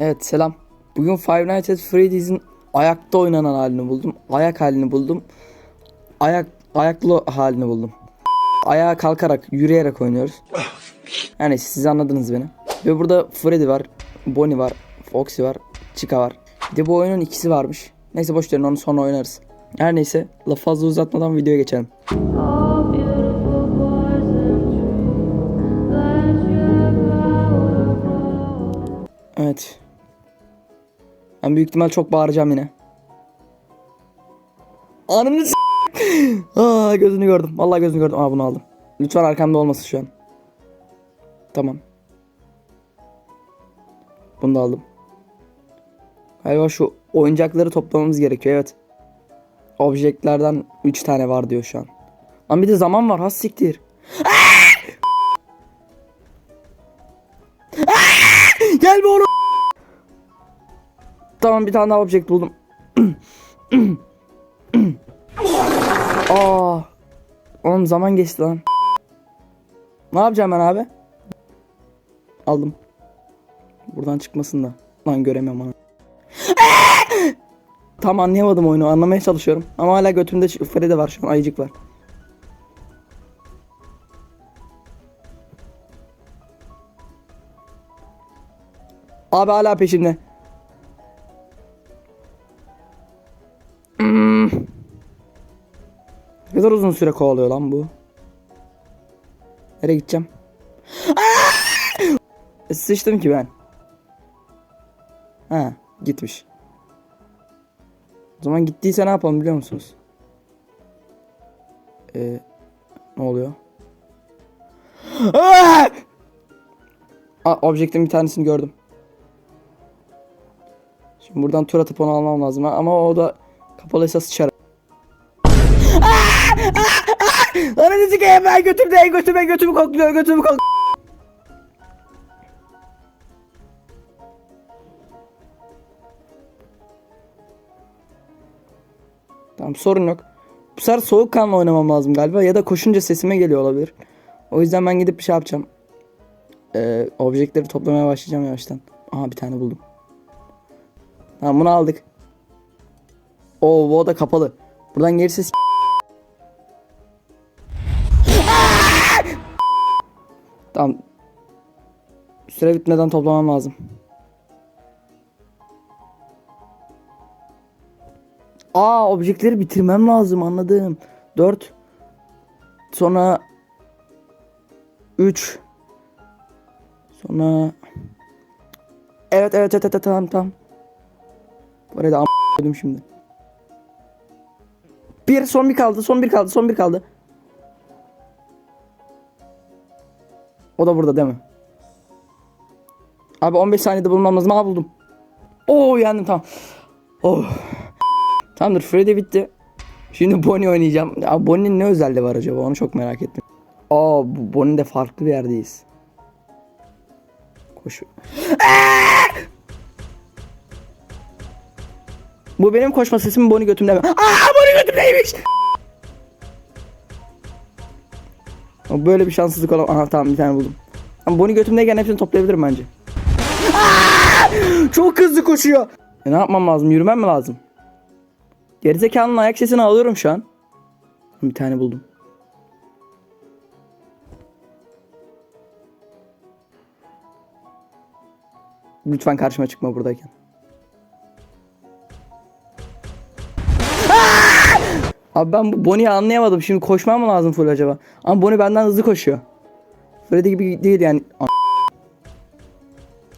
Evet selam. Bugün Five Nights at Freddy's'in ayakta oynanan halini buldum. Ayak halini buldum. Ayak ayaklı halini buldum. Ayağa kalkarak, yürüyerek oynuyoruz. Yani siz anladınız beni. Ve burada Freddy var, Bonnie var, Foxy var, Chica var. Bir de bu oyunun ikisi varmış. Neyse boş verin onu sonra oynarız. Her neyse laf fazla uzatmadan videoya geçelim. Ben büyük ihtimal çok bağıracağım yine. Ananı s- Aa, gözünü gördüm. Vallahi gözünü gördüm. Aa bunu aldım. Lütfen arkamda olmasın şu an. Tamam. Bunu da aldım. Galiba şu oyuncakları toplamamız gerekiyor evet. Objeklerden 3 tane var diyor şu an. Lan bir de zaman var has siktir. Gel be. Tamam bir tane daha object buldum. Aa. Oğlum zaman geçti lan. Ne yapacağım ben abi? Aldım. Buradan çıkmasın da. Lan göremiyorum onu. Tam anlayamadım oyunu. Anlamaya çalışıyorum. Ama hala götümde Freddy var şu an. Ayıcık var. Abi hala peşimde. Kadar uzun süre kovalıyor lan bu. Nereye gideceğim? E, Sıçtım ki ben. Ha gitmiş. O zaman gittiyse ne yapalım biliyor musunuz? Ee, ne oluyor? Aa, objektin bir tanesini gördüm. Şimdi buradan tur atıp onu almam lazım ama o da kapalıysa sıçar. Ananı sikeyim ben götümde götüme götümü kokluyor götümü kokluyor. Tamam sorun yok. Bu sefer soğukkanlı oynamam lazım galiba ya da koşunca sesime geliyor olabilir. O yüzden ben gidip bir şey yapacağım. Ee, objektleri toplamaya başlayacağım yavaştan. Aha bir tane buldum. Tamam bunu aldık. Oo bu oda kapalı. Buradan gerisi Tamam. Süre bitmeden toplamam lazım. Aa objektleri bitirmem lazım anladım. 4 sonra 3 sonra Evet evet evet evet tamam tamam. Bu arada am şimdi. Bir son bir kaldı son bir kaldı son bir kaldı. O da burada değil mi? Abi 15 saniyede bulmam lazım. Aa buldum. Oo yendim tamam. Oh. Tamamdır Freddy bitti. Şimdi Bonnie oynayacağım. Ya Bonnie'nin ne özelliği var acaba onu çok merak ettim. Aa Bonnie'de farklı bir yerdeyiz. Koş. Bu benim koşma sesim Bonnie götümde mi? Aa Bonnie götümdeymiş. Ama Böyle bir şanssızlık olamaz. Aha tamam bir tane buldum. Ama Bonnie götümdeyken hepsini toplayabilirim bence. Çok hızlı koşuyor. E, ne yapmam lazım? Yürümem mi lazım? Gerizekalının ayak sesini alıyorum şu an. Bir tane buldum. Lütfen karşıma çıkma buradayken. Abi ben bu Bonnie'yi anlayamadım. Şimdi koşmam mı lazım full acaba? Ama Bonnie benden hızlı koşuyor. Freddy gibi değil yani.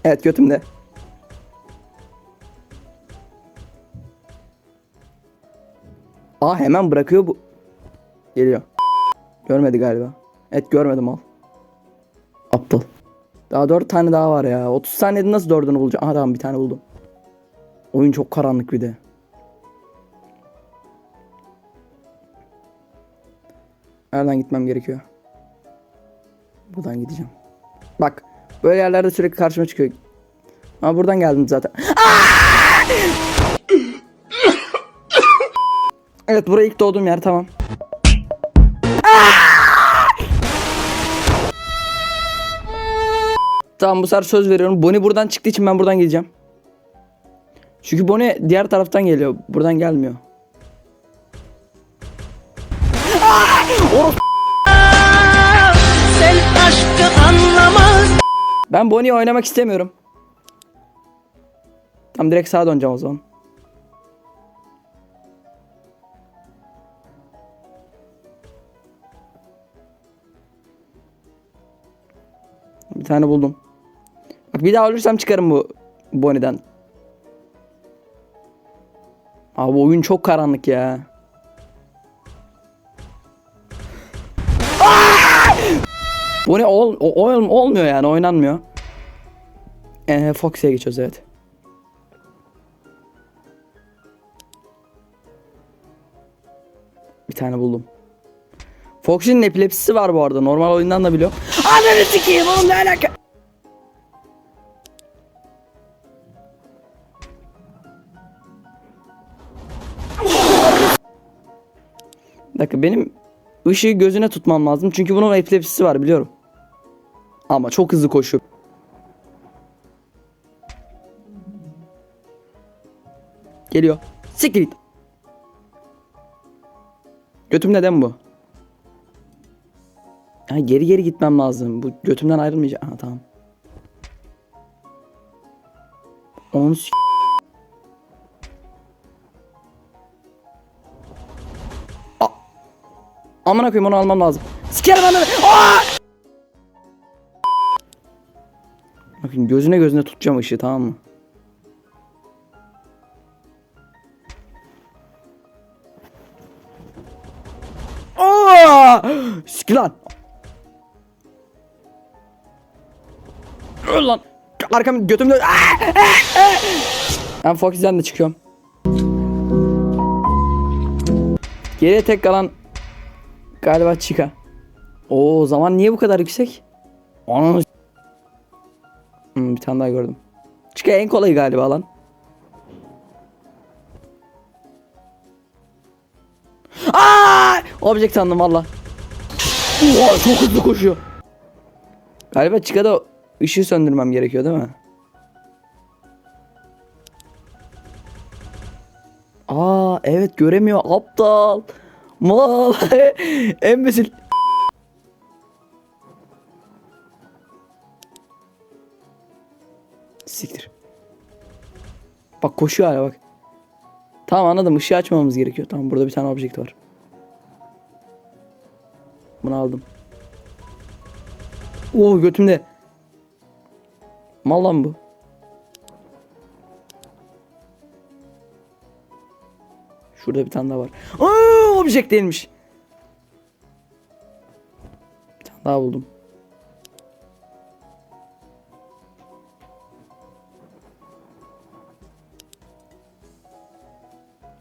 Evet götümde. Aa hemen bırakıyor bu. Geliyor. Görmedi galiba. Evet görmedim al. Aptal. Daha dört tane daha var ya. 30 saniyede nasıl dördünü bulacağım? Aha tamam bir tane buldum. Oyun çok karanlık bir de. Nereden gitmem gerekiyor? Buradan gideceğim. Bak böyle yerlerde sürekli karşıma çıkıyor. Ama buradan geldim zaten. evet buraya ilk doğduğum yer tamam. Tamam bu sefer söz veriyorum. Bonnie buradan çıktığı için ben buradan gideceğim. Çünkü Bonnie diğer taraftan geliyor. Buradan gelmiyor. Sen aşkı anlamaz Ben Bonnie'yi oynamak istemiyorum. Tam direkt sağa döneceğim o zaman. Bir tane buldum. Bak bir daha ölürsem çıkarım bu Bonnie'den. Abi oyun çok karanlık ya. Bu ne ol, ol- olmuyor yani oynanmıyor. Ee, Fox'e geçiyoruz evet. Bir tane buldum. Fox'un epilepsisi var bu arada. Normal oyundan da biliyorum. Ananı sikeyim oğlum ne alaka? Dakika benim ışığı gözüne tutmam lazım. Çünkü bunun epilepsisi var biliyorum. Ama çok hızlı koşuyor. Geliyor. Siktir git. Götüm neden bu? Ha, geri geri gitmem lazım. Bu götümden ayrılmayacak. Ha tamam. Onu s- A- Amına koyayım onu almam lazım. Sikerim ananı. Aa! Bakın gözüne gözüne tutacağım ışığı tamam mı? Aa! Sik lan. Öl lan. Arkam götümde. Ben Foxy'den de çıkıyorum. Geriye tek kalan galiba Chica. O zaman niye bu kadar yüksek? Onun bir tane daha gördüm. Chica en kolayı galiba lan. Aa! Object sandım valla. Oha çok hızlı koşuyor. Galiba Chica'da ışığı söndürmem gerekiyor değil mi? Aa evet göremiyor aptal. Mal. Siktir. Koşuyor hala bak. Tamam anladım ışığı açmamamız gerekiyor. Tamam burada bir tane object var. Bunu aldım. Oo götümde. Mal lan bu. Şurada bir tane daha var. Aa, object değilmiş. Bir tane daha buldum.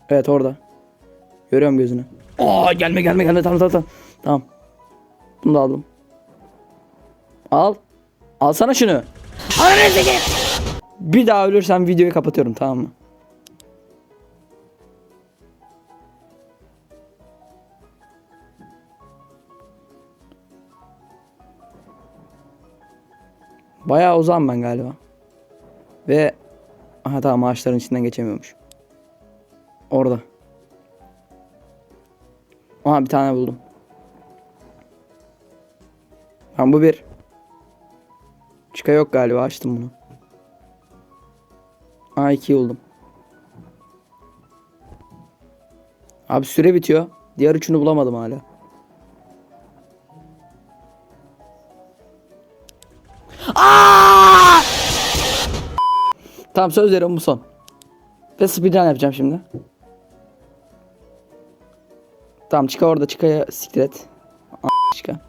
Evet orada. Görüyorum gözünü. Aa gelme gelme gelme tamam tamam tamam. Tamam. Bunu da aldım. Al. Alsana şunu. Ananı. Bir daha ölürsem videoyu kapatıyorum tamam mı? Bayağı uzağım ben galiba. Ve aha tamam ağaçların içinden geçemiyormuş. Orada. Aha bir tane buldum. Tamam bu bir. Çıka yok galiba açtım bunu. Aa iki buldum. Abi süre bitiyor. Diğer üçünü bulamadım hala. Aa! Tamam söz veriyorum bu son. Ve speedrun yapacağım şimdi. Tamam çıka orada çıkaya siktir et. A- çıka.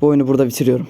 Bu oyunu burada bitiriyorum.